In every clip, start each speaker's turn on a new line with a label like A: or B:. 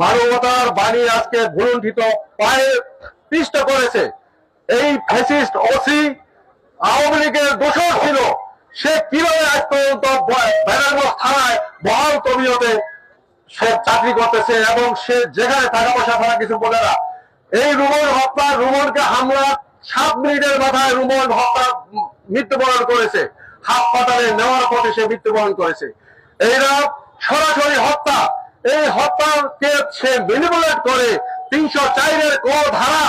A: মানবতার বাণী আজকে ভুলুণ্ঠিত পায়ে পিষ্ট করেছে। এই ফ্যাসিস্ট ওসি আওয়ামী লীগের দোষর ছিল। সে কীভাবে আজ পর্যন্ত বেনারগঞ্জ থানায় বহাল তবিয়তে সে চাকরি করতেছে এবং সে যেখানে টাকা পয়সা ছাড়া কিছু বলে না। এই রুমন হত্যা, রুমনকে হামলা, সাত মিনিটের মাথায় রুমন হত্যা মৃত্যুবরণ করেছে। হাসপাতালে নেওয়ার পথে সে মৃত্যুবরণ করেছে। এইরা সরাসরি হত্যা। এই হত্যাকে সে ম্যানিপুলেট করে তিনশো চারের কোন ধারা।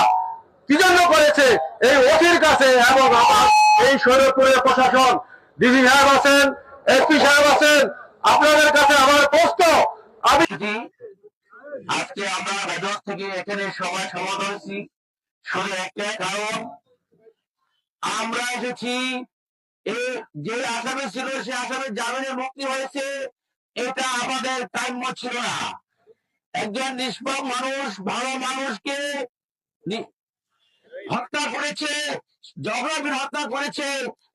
A: কি জন্য করেছে? এই ওসির কাছে এবং আমার এই শরীরপুরের প্রশাসন ডিসি সাহেব আছেন, এসপি সাহেব আছেন, আপনাদের কাছে আমার প্রশ্ন। আমি
B: আজকে আমরা ভেতর থেকে এখানে সবাই সমাদ হয়েছি। শুধু একটা কারণ, আমরা এসেছি যে আসামি ছিল, সে আসামির জামিনে মুক্তি হয়েছে, এটা আমাদের কাম্য ছিল না। একজন নিষ্পাপ মানুষ, ভালো মানুষকে হত্যা করেছে জগরাবিন হত্যা করেছে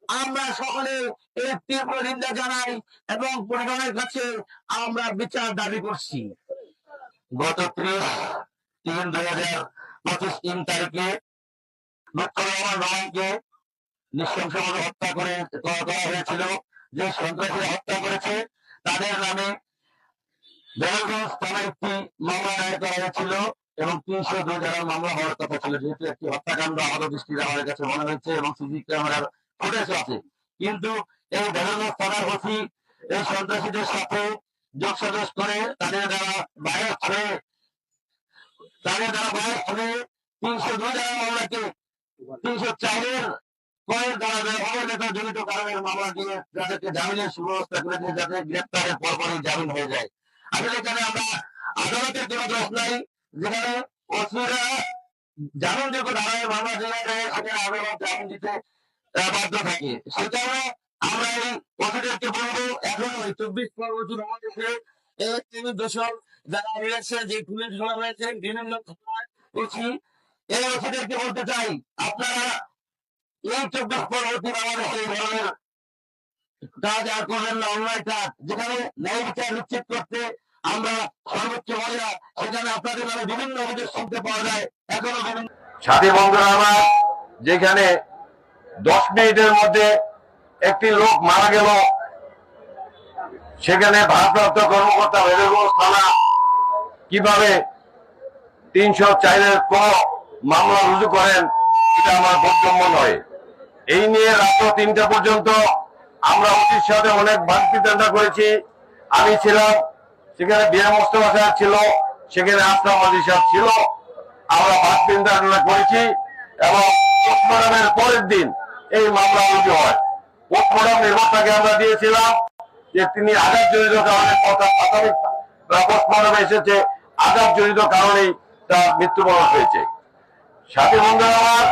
B: আমরা সকলে এর তীব্র নিন্দা জানাই এবং প্রশাসনের কাছে আমরা বিচার দাবি করছি। গত ত্রিশ তিন দুই হাজার পঁচিশ তিন তারিখে নৃশংসভাবে হত্যা করে করা হয়েছিল। যে সন্ত্রাসীরা হত্যা করেছে, তাদের নামে থানায় একটি মামলা দায়ের করা হয়েছিল এবং তিনশো দুই জানার মামলা হওয়ার কথা ছিল। যেহেতু একটি হত্যাকাণ্ড আমাদের দৃষ্টিতে আমাদের কাছে মনে হয়েছে এবং সিসি ক্যামেরার ফুটেজ আছে কিন্তু এই দেওয়ানগঞ্জ থানার ওসি এই সন্ত্রাসীদের সাথে যোগসাজস করে তাদের দ্বারা বাইরে হয়ে তাদের দ্বারা বাইরে হয়ে তিনশো দুই জানার মামলাকে। তিনশো চারের কয়ের দ্বারা ব্যবহার নেতা জড়িত কারণের মামলা দিয়ে যাদেরকে জামিনের সুব্যবস্থা করেছে, যাতে গ্রেপ্তারের পরপরই জামিন হয়ে যায়। আসলে এখানে আমরা আদালতের কোনো দোষ নাই, যেখানে ওসিরা জামিনযোগ্য ধারায় মামলা দেয় আবেদন জামিন দিতে বাধ্য আমরা এই ওসিদেরকে বলব, এখন ওই চব্বিশ পরবর্তী বাংলাদেশে তিনি দোষর যারা যে বিভিন্ন এই বলতে চাই। আপনারা এই চব্বিশ এই ধরনের কাজ আর করবেন না, অন্যায় কাজ যেখানে ন্যায় বিচার নিশ্চিত করতে আমরা সর্বোচ্চ মজা সেখানে আপনাদের বিভিন্ন অভিযোগ শুনতে পাওয়া যায়। এখনও
A: সাথী বন্ধুরা আমার, যেখানে দশ মিনিটের মধ্যে একটি লোক মারা গেল। সেখানে ভারপ্রাপ্ত কর্মকর্তা ভেবেগঞ্জ থানা কীভাবে তিনশো চারের ক মামলা রুজু করেন, এটা আমার বোধগম্য নয়। এই নিয়ে রাত্র তিনটা পর্যন্ত আমরা অতির সাথে অনেক ভান্তিতান্ডা করেছি। আমি ছিলাম, সেখানে বিয়া মোস্তফা সাহেব ছিল, সেখানে আসলাম আলী সাহেব ছিল। আমরা ভাত চিন্তা করেছি এবং পরের দিন এই মামলা রুজু হয়। প্রথম নির্ভরটাকে আমরা দিয়েছিলাম যে তিনি আঘাত জড়িত কারণে প্রাথমিক পোস্টমর্টমে এসেছে। আঘাত জড়িত কারণেই তার মৃত্যুবরণ হয়েছে। সাথী বন্ধুরা আমার